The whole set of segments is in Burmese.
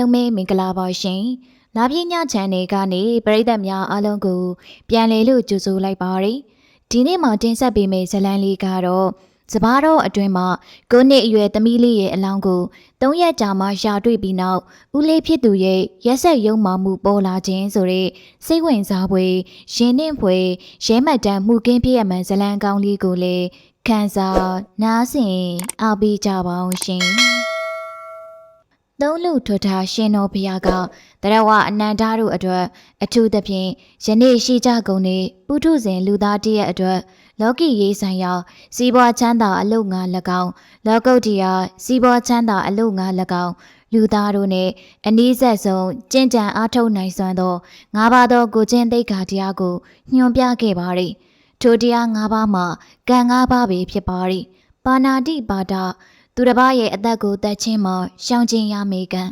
လုံးပဲမင်္ဂလာပါရှင်။လာပြည့်ညချန်နယ်ကနေပရိသတ်များအားလုံးကို ပြန်လည်လို့ကြိုဆိုလိုက်ပါရစေ။ဒီနေ့မှတင်ဆက်ပေးမယ့်ဇတ်လန်းလေးကတော့စပားတော်အတွင်းမှာကိုနှစ်အရွယ်သမီးလေးရဲ့အလောင်းကို၃ရက်ကြာမှရှာတွေ့ပြီးနောက်ဦးလေးဖြစ်သူရဲ့ရက်ဆက်ယုံမှမှုပေါ်လာခြင်းဆိုတဲ့စိတ်ဝင်စားဖွယ်ရင်နှင့်ဖွယ်ရဲမှတ်တမ်းမှုကင်းဖြစ်ရမှန်ဇတ်လန်းကောင်းလေးကိုလည်းခန်းစားနားဆင်အားပေးကြပါအောင်ရှင်။ သုံးလူထွတ်ထားရှင်တော်ဘုရားကတရဝအနန္တတို့အတွက်အထူးသဖြင့်ယနေ့ရှိကြကုန်တဲ့ပုထုဇဉ်လူသားတည်းရဲ့အတွက်လောကီရေးဆိုင်ရာစီးပွားချမ်းသာအလုပ်ငါ၎င်းလောကုတ္တရာစီးပွားချမ်းသာအလုပ်ငါ၎င်းလူသားတို့နဲ့အနည်းဆက်ဆုံးကြင်ကြံအားထုတ်နိုင်စွမ်းသောငါးပါးသောကိုချင်းသိက္ခာတရားကိုညွှန်ပြခဲ့ပါသည်ထိုတရားငါးပါးမှာကံငါးပါးပဲဖြစ်ပါသည်ပါဏာတိပါဒ သူတစ်ပါးရဲ့အသက်ကိုတတ်ချင်းမှရှောင်ကျင်ရမေကံ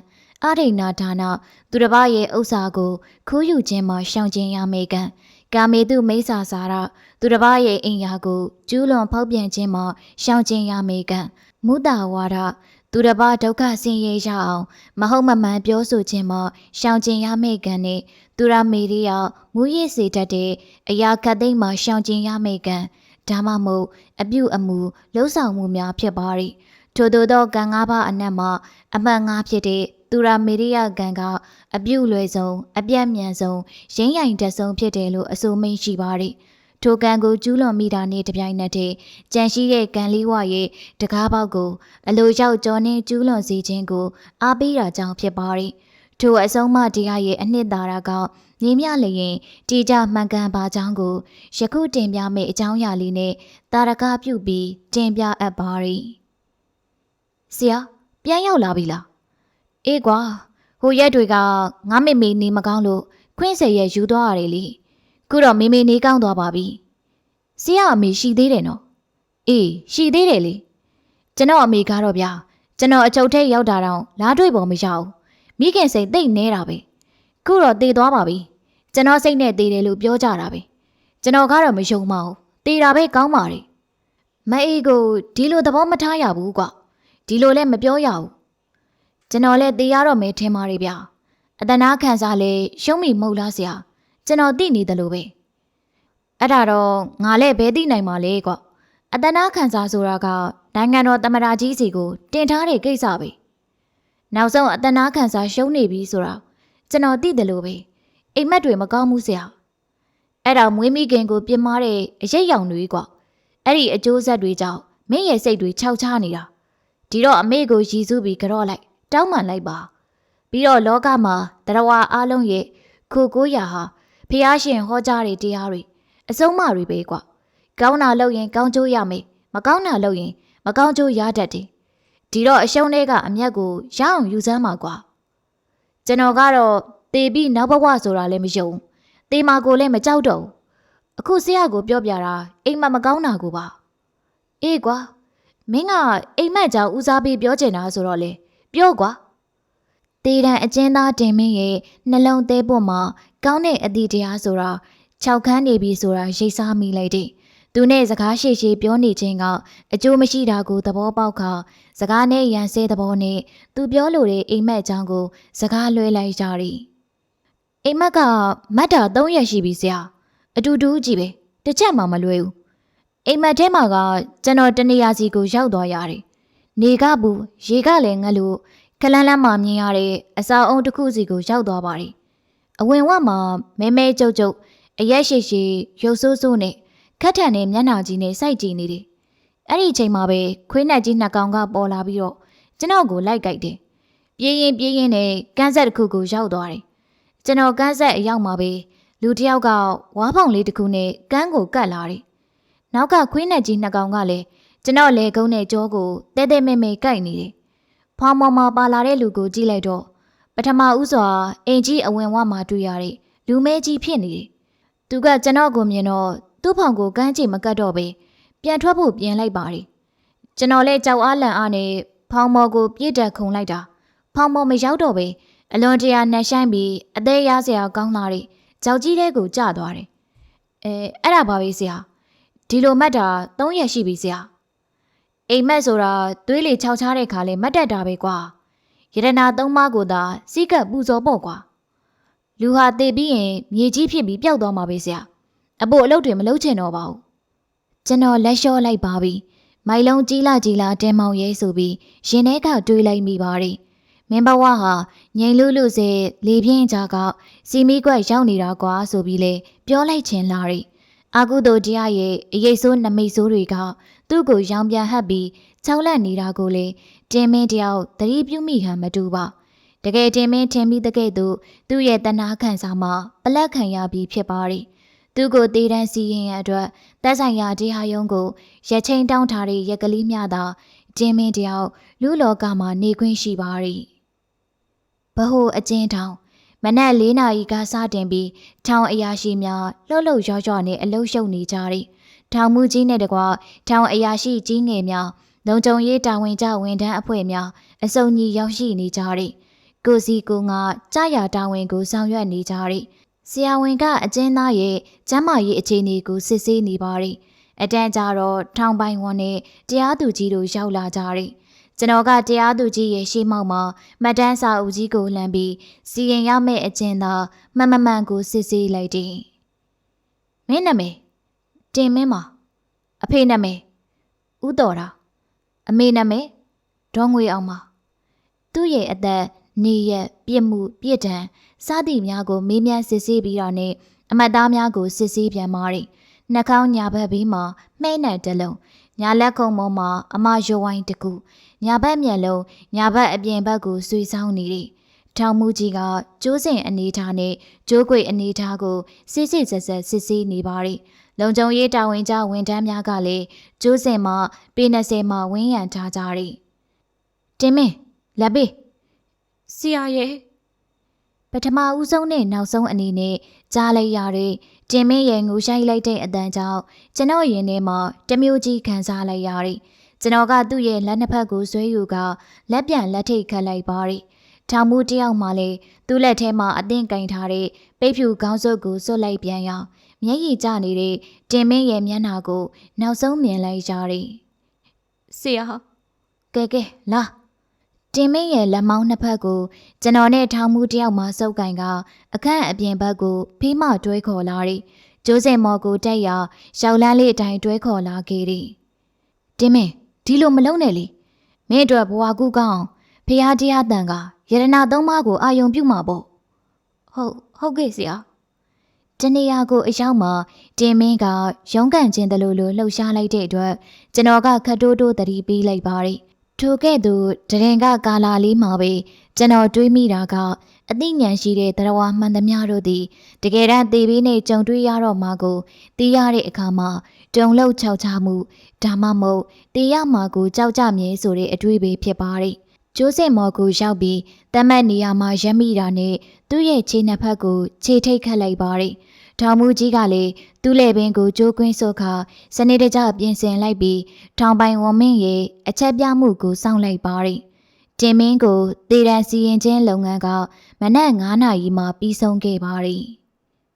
အရိဏဒါနသူတစ်ပါးရဲ့ဥစ္စာကိုခူးယူခြင်းမှရှောင်ကျင်ရမေကံကာမေတုမိစ္ဆာစာရသူတစ်ပါးရဲ့အိမ်ယာကိုကျူးလွန်ဖောက်ပြန်ခြင်းမှရှောင်ကျင်ရမေကံမုဒ္ဒဝါဒသူတစ်ပါးဒုက္ခဆင်းရဲရအောင် မဟုတ်မမှန်ပြောဆိုခြင်းမှရှောင်ကျင်ရမေကံနဲ့သူရမေရိယမူရည်စေတတ်တဲ့အရာခတ်သိမ်းမှရှောင်ကျင်ရမေကံဒါမှမဟုတ်အပြုအမူလှုပ်ဆောင်မှုများဖြစ်ပါ၏ ထို့သောသောကံ၅ပါးအနက်မှအမှတ်၅ဖြစ်တဲ့သူရမေရိယကံကအပြုလွယ်ဆုံးအပြတ်မြန်ဆုံးရင်းရိုင်တက်ဆုံးဖြစ်တယ်လို့အဆိုမိန့်ရှိပါသည်ထိုကံကိုကျူးလွန်မိတာနဲ့တပြိုင်နက်တည်းကြံရှိတဲ့ကံလေးဝရဲ့တကားပေါက်ကိုအလိုရောက်ကြောနှင်းကျူးလွန်စေခြင်းကိုအားပေးတာကြောင့်ဖြစ်ပါသည်ထိုအဆုံးမတရားရဲ့အနှစ်သာရကမြင်းမြလျင်တီကြမှန်ကန်ပါကြောင်းကိုယခုတင်ပြမယ့်အကြောင်းအရာလေးနဲ့တာရကပြုပြီးတင်ပြအပ်ပါသည် ဆရာပြန်ရောက်လာပြီလားအေးကွာဟိုရက်တွေကငါမေမေနေမကောင်းလို့ခွင့်စေရဲ့ယူသွားရတယ်လေခုတော့မေမေနေကောင်းသွားပါပြီဆရာအမေရှိသေးတယ်နော်အေးရှိသေးတယ်လေကျွန်တော်အမေကတော့ဗျာကျွန်တော်အချုပ်ထဲရောက်တာတော့လားတွေ့ပေါ်မရဘူးမိခင်စိတ်သိမ့်နေတာပဲခုတော့တည်သွားပါပြီကျွန်တော်စိတ်နဲ့တည်တယ်လို့ပြောကြတာပဲကျွန်တော်ကတော့မယုံပါဘူးတည်တာပဲကောင်းပါလေမအေးကိုဒီလိုသဘောမထားရဘူးကွာ ဒီလိုလည်းမပြောရဘူးကျွန်တော်လည်းတည်ရတော့မယ်ထင်ပါတယ်ဗျာအတနာခံစားလဲရှုံးမိမဟုတ်လားဆရာကျွန်တော်သိနေတယ်လို့ပဲအဲ့ဒါတော့ငါလည်းဘဲသိနိုင်ပါလေကွာအတနာခံစားဆိုတာကနိုင်ငံတော်သမ္မတကြီးစီကိုတင်ထားတဲ့ကိစ္စပဲနောက်ဆုံးအတနာခံစားရှုံးနေပြီဆိုတာကျွန်တော်သိတယ်လို့ပဲအိမ်မက်တွေမကောင်းဘူးဆရာအဲ့ဒါမွေးမိခင်ကိုပြစ်မှားတဲ့အရိပ်ရောင်တွေကွာအဲ့ဒီအကျိုးဆက်တွေကြောင့်မင်းရဲ့စိတ်တွေခြောက်ခြားနေတာ ဒီတော့အမေကိုရည်စူးပြီးကြော့လိုက်တောင်းပန်လိုက်ပါပြီးတော့လောကမှာတရဝအားလုံးရဲ့ခုကိုရာဟာဖះရှင်ဟောကြားတဲ့တရားတွေအဆုံးအမတွေပဲကွာကောင်းတာလုပ်ရင်ကောင်းကျိုးရမယ်မကောင်းတာလုပ်ရင်မကောင်းကျိုးရတတ်တယ်ဒီတော့အရှုံးတွေကအမျက်ကိုရအောင်ယူစမ်းပါကွာကျွန်တော်ကတော့တေပြီးနောက်ဘဝဆိုတာလည်းမယုံတေမာကိုလည်းမကြောက်တော့ဘူးအခုဆရာကိုပြောပြတာအိမ်မက်မကောင်းတာကိုပါအေးကွာ မင်းကအိမ်မက်ကြောင့်ဦးစားပေးပြောချင်တာဆိုတော့လေပြောကွာတေတံအကျဉ်းသားတင်မင်းရဲ့နှလုံးသေးပွမှာကောင်းတဲ့အသည့်တရားဆိုတာ၆ခန်းနေပြီဆိုတာရိပ်စားမိလိုက်တယ်။သူနဲ့စကားရှိရှိပြောနေခြင်းကအကျိုးမရှိတာကိုသဘောပေါက်ခါစကားနဲ့ရန်ဆဲသဘောနဲ့သူပြောလိုတဲ့အိမ်မက်အကြောင်းကို စကားလွှဲလိုက်ကြတယ်။အိမ်မက်ကမတ်တာ၃ရက်ရှိပြီဆရာ။အတူတူကြီးပဲတစ်ချက်မှမလွဲဘူး။ အိမ်မက်ထဲမှာကကျွန်တော်တနေရာစီကိုရောက်သွားရတယ်။နေကဘူးရေကလည်းငတ်လို့ခလန်းလန်းမှမြင်ရတဲ့အစာအုံတစ်ခုစီကိုရောက်သွားပါတယ်။အဝင်ဝမှာမဲမဲကြုတ်ကြုတ်အရက်ရှိရှိရုပ်ဆိုးဆိုးနဲ့ခက်ထန်နဲ့မျက်နှာကြီးနဲ့စိုက်ကြည့်နေတယ်။အဲ့ဒီအချိန်မှာပဲခွေးနက်ကြီးနှစ်ကောင်ကပေါ်လာပြီးတော့ကျွန်တော်ကိုလိုက်ကြိုက်တယ်။ပြေးရင်ပြေးရင်နဲ့ကန်းဆက်တစ်ခုကိုရောက်သွားတယ်။ကျွန်တော်ကန်းဆက်အရောက်မှာပဲလူတစ်ယောက်ကဝါးဖောင်လေးတစ်ခုနဲ့ကန်းကိုကတ်လာတယ်။ နောက်ကခွေးနက်ကြီးနှစ်ကောင်ကလည်းကျွန်တော်လေကုန်းနဲ့ကြောကိုတဲတဲမဲမဲကြိုက်နေတယ်။ဖောင်မော်မှာပါလာတဲ့လူကိုကြည့်လိုက်တော့ပထမဦးစွာအင်ကြီးအဝင်ဝမှာတွေ့ရတဲ့လူမဲကြီးဖြစ်နေတယ်။သူကကျွန်တော်ကိုမြင်တော့သူ့ဖောင်ကိုကန်းချင်မကတ်တော့ပဲပြန်ထွက်ဖို့ပြင်လိုက်ပါတယ်။ကျွန်တော်လည်းကြောက်အားလန့်အားနဲ့ဖောင်မော်ကိုပြည့်တက်ခုန်လိုက်တာ။ဖောင်မော်မရောက်တော့ပဲအလွန်တရာနှက်ဆိုင်ပြီးအသေးရစရာကောင်းလာတဲ့ကြောက်ကြီးတဲ့ကိုကျသွားတယ်။အဲအဲ့ဒါပါပဲဆရာ။ ဒီလိုမှတ်တာ၃ရက်ရှိပြီဆရာ။အိမ်မက်ဆိုတာသွေးလေခြောက်ချားတဲ့ခါလဲမတ်တက်တာပဲကွာယရနာသုံးပါးကိုသာစီးကပ်ပူဇော်ပေါ့ကွာလူဟာတည်ပြီးရင်မြေကြီးဖြစ်ပြီးပျောက်သွားမှာပဲဆရာအဖို့အလုပ်တွေမလုပ်ချင်တော့ပါဘူးကျွန်တော်လက်လျှော့လိုက်ပါပြီမိုင်လုံးကြီးလာကြီးလာတဲမောင်ရဲဆိုပြီးရင်ထဲကတွေးလိုက်မိပါတယ်မင်းဘဝဟာငိန်လူလူစေလေပြင်းကြကစီမီကွက်ရောက်နေတာကွာဆိုပြီးလေပြောလိုက်ခြင်းလာရီ အာကုသိုတရားရဲ့အရေးဆိုးနမိတ်ဆိုးတွေကသူ့ကိုရောင်ပြန်ဟပ်ပြီးချောက်လက်နေတာကိုလေတင်းမင်းတယောက်သတိပြုမိဟန်မတူပါတကယ်တင်းမင်းထင်ပြီးတကယ်သူသူ့ရဲ့တနာခံစားမှပလက်ခံရပြီးဖြစ်ပါရီသူ့ကိုတေးတန်းစီရင်ရအတွက်တက်ဆိုင်ရာတရားရုံးကိုရက်ချင်းတောင်းထားတဲ့ရက်ကလေးမျှသာတင်းမင်းတယောက်လူလောကမှာနေခွင့်ရှိပါရီဘဟုအကျဉ်းထောင် မနက်၄နာရီကစတင်ပြီးထောင်အရာရှိများလှုပ်လှုပ်ရော်ရော်နဲ့အလုရှုပ်နေကြတယ်။ထောင်မှုကြီးနဲ့တကွထောင်အရာရှိကြီးငယ်များလုံခြုံရေးတာဝန်ကျဝန်ထမ်းအဖွဲ့များအစုံကြီးရောက်ရှိနေကြတယ်။ကိုစီကိုငါကြာရတာဝန်ကိုဆောင်ရွက်နေကြတယ်။ဆရာဝန်ကအကျဉ်းသားရဲ့ကျန်းမာရေးအခြေအနေကိုစစ်ဆေးနေပါတယ်။အတန်းကြတော့ထောင်ပိုင်ဝန်နဲ့တရားသူကြီးတို့ရောက်လာကြတယ်။ ကျွန်တော်ကတရားသူကြီးရဲ့ရှေ့မှောက်မှာမတ်တန်းစာအုပ်ကြီးကိုလှမ်းပြီးစီရင်ရမယ့်အကျဉ်းသာမမမှန်ကိုစစ်ဆေးလိုက်တယ်။မင်းနာမည်တင်မင်းမအဖေနာမည်ဦးတော်တာအမေနာမည်ဒေါငွေအောင်မသူ့ရဲ့အသက်နေရက်ပြစ်မှုပြစ်ဒဏ်စသည့်များကိုမေးမြန်းစစ်ဆေးပြီးတော့နဲ့အမတ်သားများကိုစစ်ဆေးပြန်မာတယ်။နှာခေါင်းညာဘက်ဘေးမှာမှဲ့နဲ့တလုံးညာလက်ခုံပေါ်မှာအမရွဝိုင်းတစ်ခု ညာဘက်မျက်လုံးညာဘက်အပြင်ဘက်ကိုဆွေဆောင်နေတယ်။ထောင်မှုကြီးကကျိုးစင်အနေထားနဲ့ကျိုးကွေအနေထားကိုစစ်စစ်ဆက်ဆက်စစ်ဆေးနေပါတယ်။လုံခြုံရေးတာဝန်ကျဝန်ထမ်းများကလည်းကျိုးစင်မှာပေ20မှာဝင်းရံထားကြတယ်။တင်မင်းလက်ပေးဆရာရဲ့ပထမဦးဆုံးနဲ့နောက်ဆုံးအနေနဲ့ကြားလိုက်ရတဲ့တင်မင်းရဲ့ငိုရှိုက်လိုက်တဲ့အတန်ကြောင့်ကျွန်တော်ရင်ထဲမှာတမျိုးကြီးခံစားလိုက်ရတယ်။ ကျွန်တော်ကသူ့ရဲ့လက်နှစ်ဖက်ကိုဆွဲယူကလက်ပြန်လက်ထိတ်ခတ်လိုက်ပါတယ်။ထောင်မှုတယောက်မှလည်းသူ့လက်ထဲမှာအသင့်ကင်ထားတဲ့ပိတ်ဖြူခေါင်းစုပ်ကိုစွတ်လိုက်ပြန်ရောမျက်ရည်ကျနေတဲ့တင်မင်းရဲ့မျက်နှာကို နောက်ဆုံးမြင်လိုက်ရတယ်။ဆရာကဲကဲလာတင်မင်းရဲ့လက်မောင်းနှစ်ဖက်ကိုကျွန်တော်နဲ့ထောင်မှုတယောက်မှစုပ်ကင်ကအခန့်အပြင်ဘက်ကိုဖေးမတွဲခေါ်လာတယ်။ကျိုးစင်မော်ကိုတက်ရရောက်လန်းလေးအတိုင်းတွဲခေါ်လာခဲ့တယ်။တင်မင်း ဒီလိုမလုံးနဲ့လေမင်းအတွက်ဘဝကူကောင်းဖះတရားတန်ကယရနာသုံးပါးကိုအာယုံပြုမှာပေါ့ဟုတ်ဟုတ်ကဲ့ဆရာတနေရာကိုအရောက်မှာတင်မင်းကရုံးကန်ခြင်းတလို့လို့လှုပ်ရှားလိုက်တဲ့အတွက်ကျွန်တော်ကခတ်တိုးတိုးတတိပေးလိုက်ပါတယ် ထိုကဲ့သို့တရင်ကကာလာလေးမှာပဲကျွန်တော်တွေးမိတာကအသိဉာဏ်ရှိတဲ့တရားဝမှန်သမျှတို့သည်တကယ်တမ်းသေပြီးနဲ့ကြုံတွေ့ရတော့မှာကိုသိရတဲ့အခါမှာတုံလောက်ချောက်ချမှုဒါမှမဟုတ်တေရမှာကိုကြောက်ကြမြဲဆိုတဲ့အတွေးပဲဖြစ်ပါတယ်။ကျိုးစင်မော်ကိုရောက်ပြီးတမတ်နေရာမှာရက်မိတာနဲ့သူ့ရဲ့ခြေနှစ်ဖက်ကိုခြေထိတ်ခတ်လိုက်ပါတယ်။ ထောင်မူကြီးကလည်းသူ့လက်ပင်ကိုကြိုးကွင်းစော့ခါစနေတကျပြင်ဆင်လိုက်ပြီးထောင်ပိုင်ဝမင်းရဲ့အချက်ပြမှုကိုစောင့်လိုက်ပါတယ်။တင်မင်းကိုတေတံစီရင်ချင်းလုပ်ငန်းကမနက်9နာရီမှပြီးဆုံးခဲ့ပါတယ်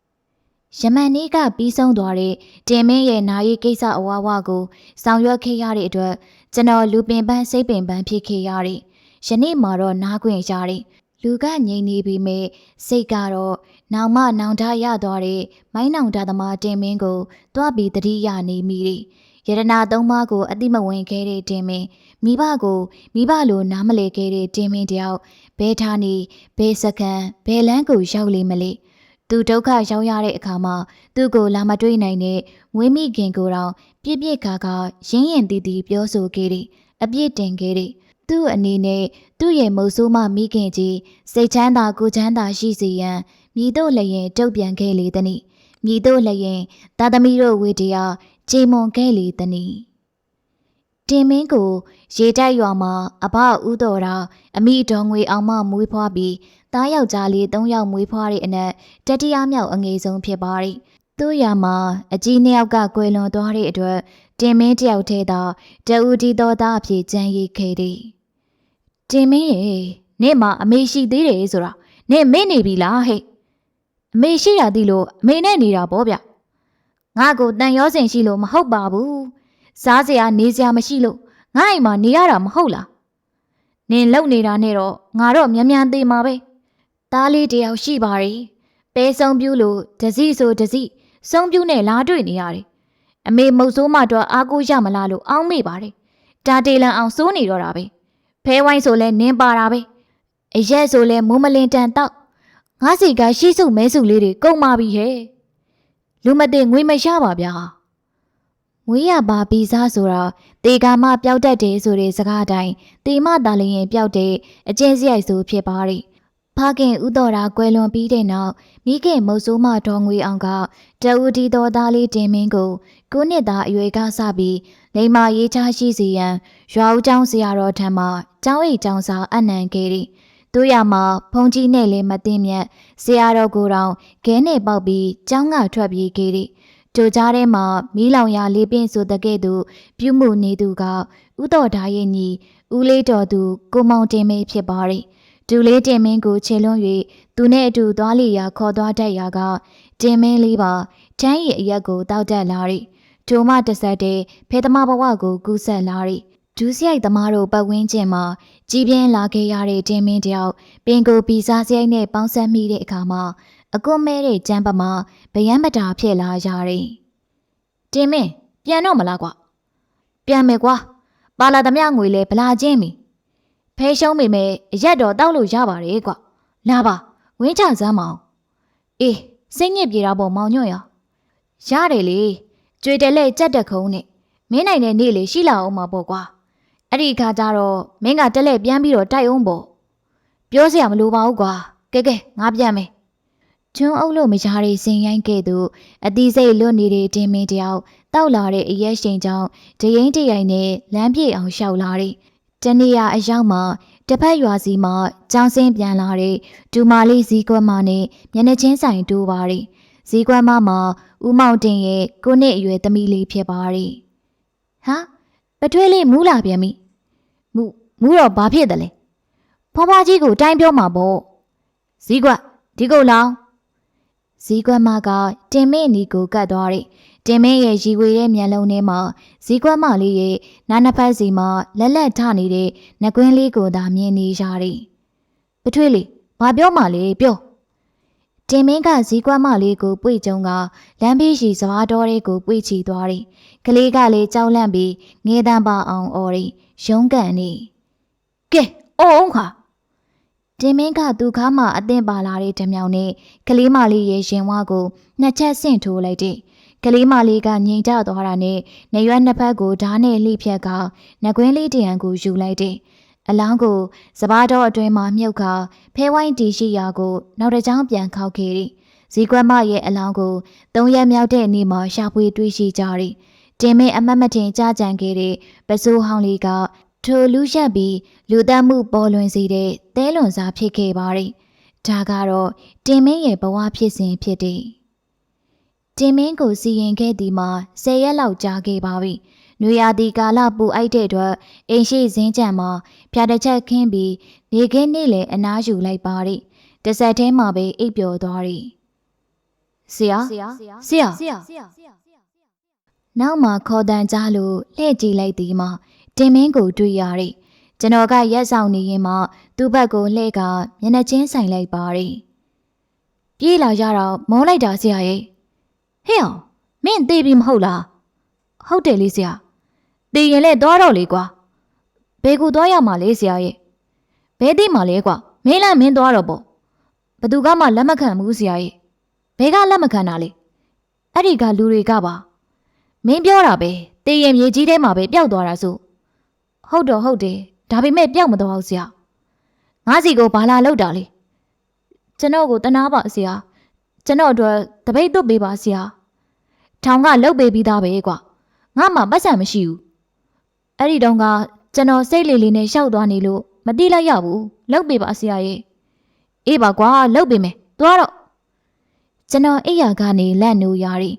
။ယမန်နေ့ကပြီးဆုံးသွားတဲ့တင်မင်းရဲ့နာရီကိစ္စအဝါဝါကိုဆောင်ရွက်ခဲ့ရတဲ့အတွက်ကျွန်တော်လူပင်ပန်းစိတ်ပင်ပန်းဖြစ်ခဲ့ရတယ်။ယနေ့မှာတော့နားခွင့်ရတယ်။ လူကငြိမ်နေပြီမဲ့စိတ်ကတော့နောင်မနောင်တရသွားတဲ့မိုင်းနောင်တသမားတင်မင်းကိုတွားပြီးတတိယနေမိတယ်။ယရနာသုံးပါးကိုအတိမဝင်ခဲ့တဲ့တင်မင်းမိဘကိုမိဘလိုနားမလဲခဲ့တဲ့တင်မင်းတယောက်ဘဲထားနေဘဲစကန်ဘဲလန်းကိုရောက်လိမ့်မလဲ။သူဒုက္ခရောက်ရတဲ့အခါမှာသူ့ကိုလာမတွေ့နိုင်တဲ့ဝင်းမိခင်ကိုတော့ပြစ်ပြစ်ခါခါရင်းရင်တီတီပြောဆိုခဲ့တယ်အပြစ်တင်ခဲ့တယ် သူ့အနေနဲ့သူ့ရဲ့မုတ်ဆိုးမမိခင်ကြီးစိတ်ချမ်းသာကိုချမ်းသာရှိစေရန်မြည်တို့လည်းရင်တုတ်ပြန်ခဲ့လေသည်။မြည်တို့လည်းရင်သာသမီတို့ဝေတရားကြေမွန်ခဲ့လေသည်။တင်မင်းကိုရေတိုက်ရွာမှာအဘဦးတော်တာအမိတော်ငွေအောင်မမွေးဖွားပြီးသားယောက်ျားလေး၃ယောက်မွေးဖွားတဲ့အနက်တတိယမြောက်အငယ်ဆုံးဖြစ်ပါတယ်။သူ့ရမှာအကြီးနှစ်ယောက်ကကွယ်လွန်သွားတဲ့အတွက်တင်မင်းတယောက်ထဲသာတဦးဒီတော်သားအဖြစ်ကြံရည်ခဲ့တယ်။ တင်မင်းရေနေ့မှအမေရှိသေးတယ်ဆိုတာနေ့မေ့နေပြီလားဟဲ့။အမေရှိရသည်လို့အမေနဲ့နေတာပေါ့ဗျ။ငါကိုတန်ရောစင်ရှိလို့မဟုတ်ပါဘူး။စားစရာနေစရာမရှိလို့ငါ့အိမ်မှာနေရတာမဟုတ်လား။နနင်လုံနေတာနဲ့တော့ငါတော့မြန်မြန်သေးမှာပဲသားလေးတယောက်ရှိပါရီပဲဆုံးပြူးလို့ဒစီဆိုဒစီဆုံးပြူးနဲ့လားတွေ့နေရတယ်အမေမုတ်ဆိုးမတော့အားကိုးရမလားလို့အောင်းမိပါတယ်တာတေလန်အောင်စိုးနေတော့တာပဲ ဖဲဝိုင်းဆိုလဲနင်းပါတာပဲအရက်ဆိုလဲမိုးမလင်တန်တော့ငါစီကရှိစုမဲစုလေးတွေကုန်ပါပြီဟဲ့လူမသိငွေမရပါဗျာမွေးရပါပြီးစားဆိုတာတေကာမပျောက်တတ်တယ်ဆိုတဲ့စကားတိုင်းတေမတာလျင်ပျောက်တဲ့အကျင့်စရိုက်ဆိုဖြစ်ပါရီဖခင်ဥတော်ရာကွယ်လွန်ပြီးတဲ့နောက်မိခင်မုတ်ဆိုးမတော်ငွေအောင်ကတအူဒီတော်သားလေးတင်မင်းကိုကိုနှစ်သားအရွယ်ကစပြီး လိမ္မာရေးချရှိစီရန်ရွာဦးကျောင်းဆရာတော်ထံမှကျောင်းအိမ်ကျောင်းစာအနံခဲ့သည်တို့ရမှာဖုန်ကြီးနဲ့လည်းမသိမြတ်ဆရာတော်ကိုယ်တောင်ခဲနဲ့ပေါက်ပြီးကျောင်းကထွက်ပြေးခဲ့သည်ကြိုကြားထဲမှာမီးလောင်ရာလေးပင်ဆိုတဲ့ကဲ့သို့ပြုမှုနေသူကဥတော်ဓာရဲ့ညီဦးလေးတော်သူကိုမောင်တင်မေဖြစ်ပါရီဒူလေးတင်မင်းကိုခြေလွန်၍သူနဲ့အတူသွားလီရာခေါ်သွားတတ်ရာကတင်မင်းလေးပါတန်းရည်အရက်ကိုတောက်တက်လာရီ ဒိုမတဆက်တဲ့ဖေသမာဘဝကိုကူးဆက်လာရီဒူးစရိုက်သမားတို့ပတ်ဝန်းကျင်မှာကြည်ပြင်းလာခဲ့ရတဲ့တင်မင်းတယောက်ပင်ကိုပီစားစရိုက်နဲ့ပေါင်းဆက်မိတဲ့အခါမှာအကွမဲတဲ့ကျမ်းပမာဗယံမတာဖြစ်လာရတဲ့တင်မင်းပြန်တော့မလားကွာပြန်မယ်ကွာပါလာသမျှငွေလဲဗလာချင်းပြီဖဲရှုံးမိမယ်အရက်တော်တောက်လို့ရပါတယ်ကွာလာပါဝင်းချစမ်းမအောင်အေးစိတ်ညစ်ပြေတာပေါ့မောင်ညွန့်ရရတယ်လေ ကြွေတယ်လဲကြက်တက်ခုံးနဲ့မင်းနိုင်တဲ့နေ့လေရှိလာအောင်မှာပေါ့ကွာအဲ့ဒီအခါကျတော့မင်းကတက်လက်ပြန်ပြီးတော့တိုက်အောင်ပေါ့ပြောစရာမလိုပါဘူးကွာကဲကဲငါပြန်မယ်ကျွန်းအုပ်လို့မရတဲ့စင်ရိုင်းကဲ့သို့အသီးစိတ်လွတ်နေတဲ့တင်းမင်းတယောက်တောက်လာတဲ့အရက်ရှိန်ကြောင့်ဒရင်တရိုင်နဲ့လမ်းပြေအောင်ရှောက်လာတဲ့တနေရအရောက်မှာတစ်ဖက်ရွာစီမှာကြောင်းစင်းပြန်လာတဲ့ဒူမာလေးဇီးကွက်မနဲ့မျက်နှာချင်းဆိုင်တိုးပါတဲ့ဇီးကွက်မမှာ ဦးမောင်တင်ရဲ့ကိုနှစ်အရွယ်သမီးလေးဖြစ်ပါတဲ့ဟာပထွေးလေးမူးလာပြန်ပြီမူမူးတော့ဘာဖြစ်တယ်လဲဖွားဖွားကြီးကိုတိုင်းပြောမှာပေါ့ဇီးကွက်ဒီကုတ်လောင်းဇီးကွက်မကတင်မင်းနီကိုကတ်သွားတယ်။တင်မင်းရဲ့ရီဝေရဲ့မျက်လုံးထဲမှာဇီးကွက်မလေးရဲ့နားနှစ်ဖက်စီမှာလက်လက်ထနေတဲ့နှကွင်းလေးကိုသာမြင်နေရတယ်။ပထွေးလေးဘာပြောမှလဲပြော။ တင်မင်းကဇီးကွက်မလေးကိုပွေကြုံကလမ်းဘေးရှိစဘာတော်လေးကိုပွေချီသွားတယ်။ကလေးကလည်းကြောက်လန့်ပြီးငေးတန်းပါအောင်အော်ရီရုံးကန်နေ။ကဲအော်အောင်ခါတင်မင်းကသူ့ခါမှအသင့်ပါလာတဲ့ဓမြောင်နဲ့ကလေးမလေးရဲ့ရင်ဝါကိုနှစ်ချက်ဆင့်ထိုးလိုက်တဲ့ကလေးမလေးကငြိမ်ကျသွားတာနဲ့နေရွက်နှစ်ဖက်ကိုဓာတ်နဲ့လှိဖြတ်ကနှကွင်းလေးတရံကိုယူလိုက်တဲ့ အလောင်းကိုစပားတော်အတွင်းမှာမြုပ်ခါဖဲဝိုင်းတီရှိရာကို နောက်တစ်ကြောင်းပြန်ခောက်ခဲ့သည်ဇီကွက်မရဲ့အလောင်းကိုသုံးရက်မြောက်တဲ့နေ့မှာရှာဖွေတွေ့ရှိကြသည်တင်မင်းအမတ်မတင်ကြကြံခဲ့တဲ့ပစိုးဟောင်းလေးကထိုလူရက်ပြီးလူသက်မှုပေါ်လွင်စေတဲ့သဲလွန်စားဖြစ်ခဲ့ပါရီဒါကတော့တင်မင်းရဲ့ဘဝဖြစ်စဉ်ဖြစ်တယ်တင်မင်းကိုစီရင်ခဲ့သည်မှာ၁၀ရက်လောက်ကြာခဲ့ပါပြီ နွေရာသီကာလပူအိုက်တဲ့အတွက်အိမ်ရှိစင်းကြံမှာဖြာတစ်ချက်ခင်းပြီးနေခင်းနေ့လေအနားယူလိုက်ပါရီတစ်ဆက်ထဲမှာပဲအိပ်ပျော်သွားရီဆရာဆရာဆရာနောက်မှခေါ်တန်ကြလို့လှည့်ကြည့်လိုက်သည်မှာတင်မင်းကိုတွေ့ရတဲ့ကျွန်တော်ကရက်ဆောင်နေရင်မှသူ့ဘက်ကိုလှည့်ကမျက်နှာချင်းဆိုင်လိုက်ပါတဲ့ပြေးလာရတော့မောလိုက်တာဆရာရဲ့ဟဲ့အောင်မင်းသေးပြီမဟုတ်လားဟုတ်တယ်လေဆရာ သေးရင်လည်းသွားတော့လေကွာဘယ်ကိုသွားရမှာလဲဆရာရဲ့ဘဲသိမှာလဲကွာမင်းလည်းမင်းသွားတော့ပေါ့ဘသူကမှလက်မခံဘူးဆရာရဲ့ဘဲကလက်မခံတာလေအဲ့ဒီကလူတွေကပါမင်းပြောတာပဲတေးရင်မြေကြီးထဲမှာပဲပျောက်သွားတာဆိုဟုတ်တော့ဟုတ်တယ်ဒါပေမဲ့ပျောက်မသွားဘူးဆရာငါစီကိုဘာလာလောက်တာလဲကျွန်တော်ကိုတနာပါဆရာကျွန်တော်အတွက်တပိတ်သွတ်ပေးပါဆရာထောင်ကလုတ်ပေးပြီးသားပဲကွာငါမှပတ်စံမရှိဘူး အဲ့ဒီတုန်းကကျွန်တော်စိတ်လေးလေးနဲ့ရှောက်သွားနေလို့မတိလိုက်ရဘူးလုတ်ပေးပါဆရာရဲ့အေးပါကွာလုတ်ပေးမယ်သွားတော့ကျွန်တော်အိယာကနေလက်နိုးရရီ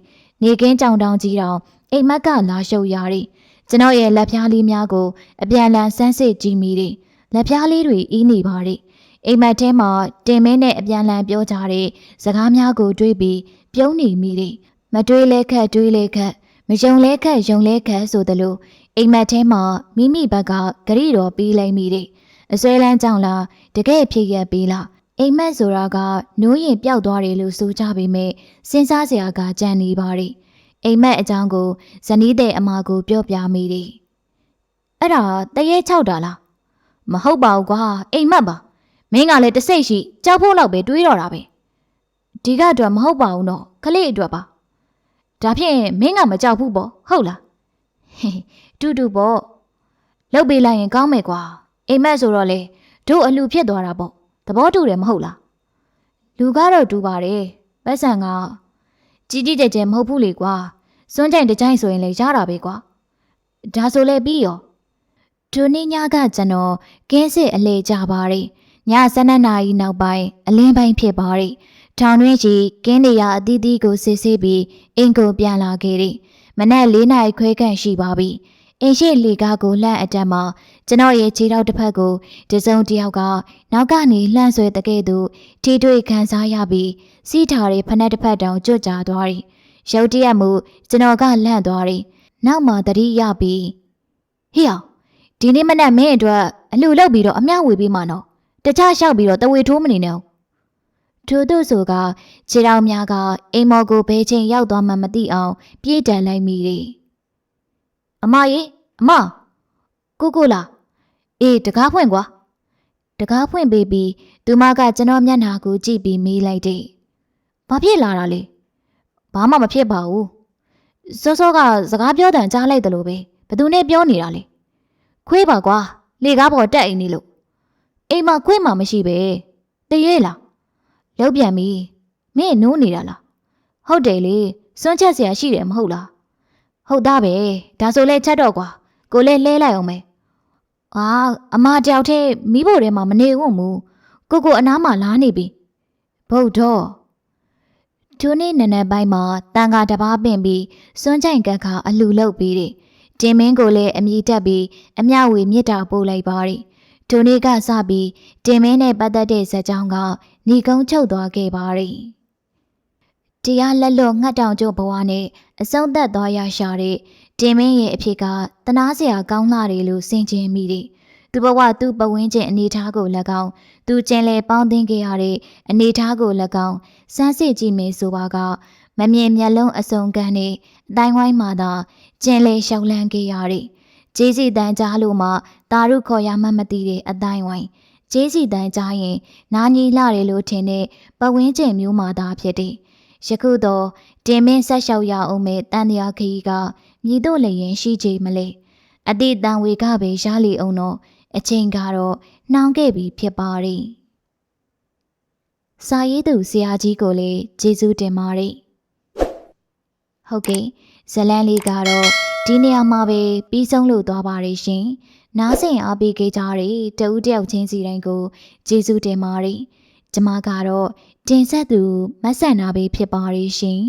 နေကင်းကြောင်တောင်ကြီးတောင်အိမ်မက်ကလာရှုပ်ရရီကျွန်တော်ရဲ့လက်ဖျားလေးများကိုအပြန်လန်ဆန်းစစ်ကြည့်မိတယ်။လက်ဖျားလေးတွေအီးနေပါတဲ့။အိမ်မက်ထဲမှာတင်မင်းနဲ့အပြန်လန်ပြောကြတဲ့စကားများကိုတွေးပြီးပြုံးနေမိတယ်။မတွေးလဲခက်တွေးလဲခက်မယုံလဲခက်ယုံလဲခက်ဆိုသလို အိမ်မက်ထဲမှာမိမိဘက်ကဂရိတော်ပြီးလိုက်မိတယ်။အစွဲလန်းကြောင့်လားတကယ်ဖြစ်ရက်ပြီးလားအိမ်မက်ဆိုတာကနိုးရင်ပျောက်သွားတယ်လို့ဆိုကြပေမဲ့စဉ်းစားစရာကကြံနေပါရီအိမ်မက်အကြောင်းကိုဇနီးတဲ့အမကိုပြောပြမိတယ်အဲ့ဒါတရေချောက်တာလားမဟုတ်ပါဘူးကွာအိမ်မက်ပါမင်းကလည်းတစိတ်ရှိကြောက်ဖို့လောက်ပဲတွေးတော့တာပဲဒီကအတွက်မဟုတ်ပါဘူးနော်ခလေးအတွက်ပါဒါဖြင့်မင်းကမကြောက်ဘူးပေါ့ဟုတ်လားဟေး တူတူပေါ့လှုပ်ပေးလိုက်ရင်ကောင်းမယ်ကွာအိမ်မက်ဆိုတော့လေတို့အလူဖြစ်သွားတာပေါ့သဘောတူတယ်မဟုတ်လားလူကတော့တူပါတယ်ပတ်စံကကြီးကြီးကျယ်ကျယ်မဟုတ်ဘူးလေကွာစွန်းကြိုင်တကြိုင်ဆိုရင်လေရတာပဲကွာဒါဆိုလေပြီးရောဒုနေ့ညကကျွန်တော်ကင်းစစ်အလေကြပါတယ်ည7နာရီနောက်ပိုင်းအလင်းပိုင်းဖြစ်ပါတယ်ထောင်တွင်းကြီးကင်းနေရအသီးသီးကိုစစ်ဆေးပြီးအင်ကိုပြန်လာခဲ့တယ်မနက်၄နာရီခွဲခန့်ရှိပါပြီ အင်ရှိလီကားကိုလှမ်းအတက်မှာကျွန်တော်ရဲ့ခြေထောက်တစ်ဖက်ကိုတစုံတစ်ယောက်ကနောက်ကနေလှမ်းဆွဲတဲ့ကဲ့သို့ထိတွေ့ခံစားရပြီးစီးထားတဲ့ဖက်နှက်တစ်ဖက်တောင်ကျွတ်ကြသွားတယ်။ရုတ်တရက်မှုကျွန်တော်ကလန့်သွားတယ်။နောက်မှသတိရပြီးဟေ့အောင်ဒီနေ့မနက်မင်းအတွက်အလှလုပ်ပြီးတော့အမျှဝေပေးမှနော်။တခြားလျှောက်ပြီးတော့တဝေထိုးမနေနဲ့။ထို့သူဆိုကခြေထောက်များကအိမ်မော်ကိုဘဲချင်းရောက်သွားမှမသိအောင်ပြေးတန်လိုက်မိတယ်။ အမရေအမကိုကိုလာအေးတကားဖွင့်ကွာတကားဖွင့်ပေးပြီးသူမကကျွန်တော်မျက်နှာကိုကြည့်ပြီးမေးလိုက်တယ်ဘာဖြစ်လာတာလဲဘာမှမဖြစ်ပါဘူးစောစောကစကားပြောတန်ကြားလိုက်တယ်လို့ပဲဘသူနဲ့ပြောနေတာလဲခွေးပါကွာလေကားပေါ်တက်အိမ်နေလို့အိမ်မှာခွေးမှမရှိပဲတရွေ့လားလောက်ပြန်ပြီမင်းနိုးနေတာလားဟုတ်တယ်လေစွန့်ချက်စရာရှိတယ်မဟုတ်လား ဟုတ်သားပဲဒါဆိုလဲချက်တော့ကွာကိုလည်းလဲလိုက်အောင်မယ်။အာအမတယောက်တည်းမိဖို့ထဲမှာမနေဝံ့ဘူး။ကိုကိုအနားမှာလားနေပြီ။ဗုဒ္ဓဒုနေ့နနက်ပိုင်းမှာတန်ခါတပားပင်ပြီးစွန်းချိုင်ကက်ခါအလူလုပ်ပြီးတယ်။တင်မင်းကိုလည်းအမြည်တက်ပြီးအမျှဝေမြစ်တာပို့လိုက်ပါတယ်။ဒုနေ့ကစပြီးတင်မင်းနဲ့ပတ်သက်တဲ့ဇာတ်ကြောင်းကညီကုန်းချုပ်သွားခဲ့ပါတယ်။ တရားလက်လွတ်ငှက်တောင်ကျို့ဘဝနဲ့အဆုံးသက်သွားရရှာတဲ့တင်မင်းရဲ့အဖြစ်ကတနာစရာကောင်းလာတယ်လို့စင်ကြင်မိတယ်။သူဘဝသူ့ပဝင်းကျင်အနေထားကို၎င်းသူကျင်လေပေါင်းသိခဲ့ရတဲ့အနေထားကို၎င်းစမ်းစစ်ကြည့်မယ်ဆိုပါကမမြင်မျက်လုံးအစုံကန်နဲ့အတိုင်းဝိုင်းမှာသာကျင်လေရှောက်လန်းခဲ့ရတဲ့ဂျေးစီတန်ကြားလို့မှတာရုခေါ်ရမှမသိတဲ့အတိုင်းဝိုင်းဂျေးစီတန်ကြားရင်နာညီလာတယ်လို့ထင်တဲ့ပဝင်းကျင်မျိုးမှသာဖြစ်တယ်။ ယခုတော့တင်မင်းဆက်လျှောက်ရအောင်မဲ့တန်တရားခရီးကမြည်တို့လည်းရင်ရှိချေမလဲအတိတန်ဝေကပဲရလီအောင်တော့အချိန်ကတော့နှောင်းခဲ့ပြီဖြစ်ပါရီစာရေးသူဆရာကြီးကိုလည်းကျေးဇူးတင်ပါတယ်ဟုတ်ကဲ့ဇလန်းလေးကတော့ဒီနေရာမှာပဲပြီးဆုံးလို့သွားပါရရှင်နားဆင်အားပေးခဲ့ကြတဲ့တဦးတယောက်ချင်းစီတိုင်းကိုကျေးဇူးတင်ပါတယ်ကျမကတော့ တင်ဆက်သူမဆန်နာပဲဖြစ်ပါရရှင်